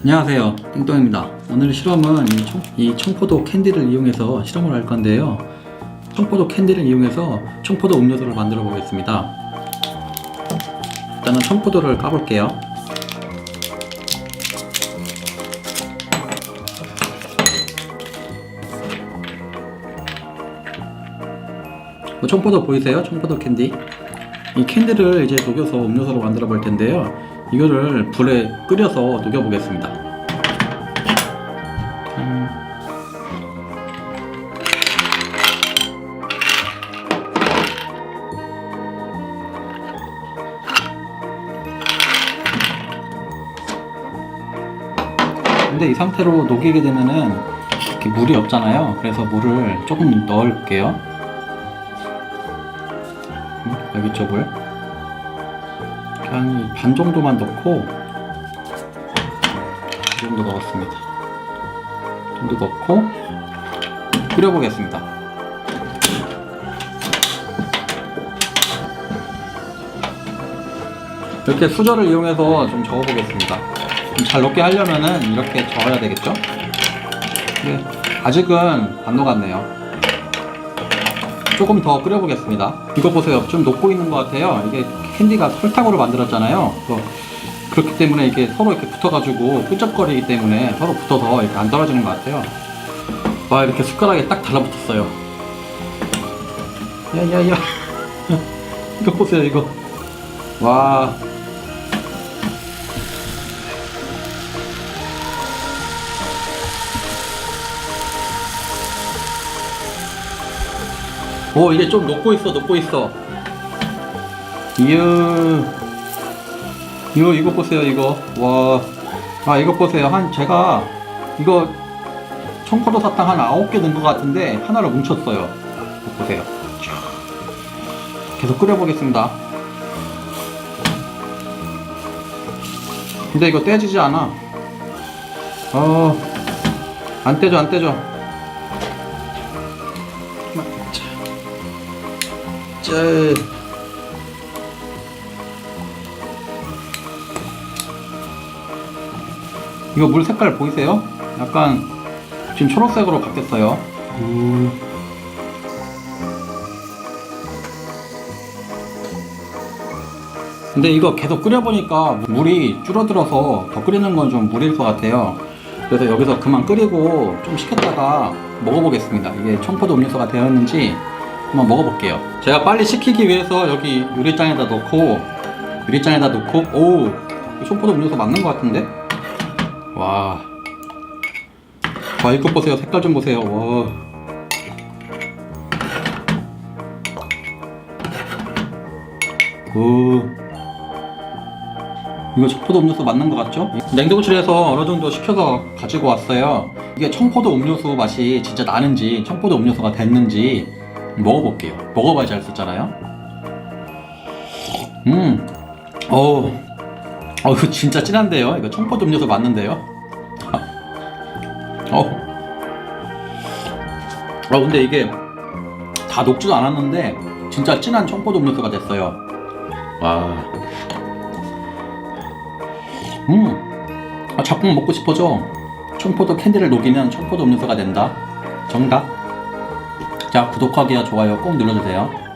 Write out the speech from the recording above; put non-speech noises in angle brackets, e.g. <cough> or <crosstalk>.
안녕하세요. 띵똥입니다. 오늘 실험은 이, 청, 이 청포도 캔디를 이용해서 실험을 할 건데요. 청포도 캔디를 이용해서 청포도 음료수를 만들어 보겠습니다. 일단은 청포도를 까볼게요. 뭐 청포도 보이세요? 청포도 캔디. 이 캔디를 이제 녹여서 음료수로 만들어 볼 텐데요 이거를 불에 끓여서 녹여 보겠습니다. 음. 근데 이 상태로 녹이게 되면은 이렇게 물이 없잖아요. 그래서 물을 조금 넣을게요. 음, 여기 쪽을 한반 정도만 넣고 이 정도 넣었습니다. 이 정도 넣고 끓여보겠습니다. 이렇게 수저를 이용해서 좀 저어보겠습니다. 좀 잘 녹게 하려면은 이렇게 저어야 되겠죠? 네, 아직은 안 녹았네요. 조금 더 끓여보겠습니다. 이거 보세요. 좀 녹고 있는 것 같아요. 이게 캔디가 설탕으로 만들었잖아요. 그렇기 때문에 이게 서로 이렇게 붙어가지고 끈적거리기 때문에 서로 붙어서 이렇게 안 떨어지는 것 같아요. 와 이렇게 숟가락에 딱 달라붙었어요. 야야야. <laughs> 이거 보세요 이거. 와. 오 이게 좀 녹고 있어 녹고 있어. 이야. 이거 이거 보세요 이거. 와아 이거 보세요. 한 제가 이거 청포도 사탕 한 9개 넣은 것 같은데 하나를 뭉쳤어요. 보세요. 촤. 계속 끓여보겠습니다. 근데 이거 떼지지 않아. 어안 떼져 안 떼져 짠. 이거 물 색깔 보이세요? 약간 지금 초록색으로 바뀌었어요. 음. 근데 이거 계속 끓여보니까 물이 줄어들어서 더 끓이는 건 좀 무리일 것 같아요. 그래서 여기서 그만 끓이고 좀 식혔다가 먹어보겠습니다. 이게 청포도 음료수가 되었는지 한번 먹어볼게요. 제가 빨리 식히기 위해서 여기 유리잔에다 넣고 유리잔에다 넣고 오 청포도 음료수 맞는 것 같은데? 와. 와 이거 보세요. 색깔 좀 보세요. 와. 오. 이거 청포도 음료수 맞는 것 같죠? 냉동실에서 어느 정도 식혀서 가지고 왔어요. 이게 청포도 음료수 맛이 진짜 나는지 청포도 음료수가 됐는지 먹어볼게요. 먹어봐야지 알 수 있잖아요. 음, 어, 어, 이거 진짜 진한데요. 이거 청포도 음료수 맞는데요. <laughs> 어, 어, 근데 이게 다 녹지도 않았는데 진짜 진한 청포도 음료수가 됐어요. 와, 음, 아, 자꾸 먹고 싶어져. 청포도 캔디를 녹이면 청포도 음료수가 된다. 정답. 자, 구독하기와 좋아요 꼭 눌러주세요.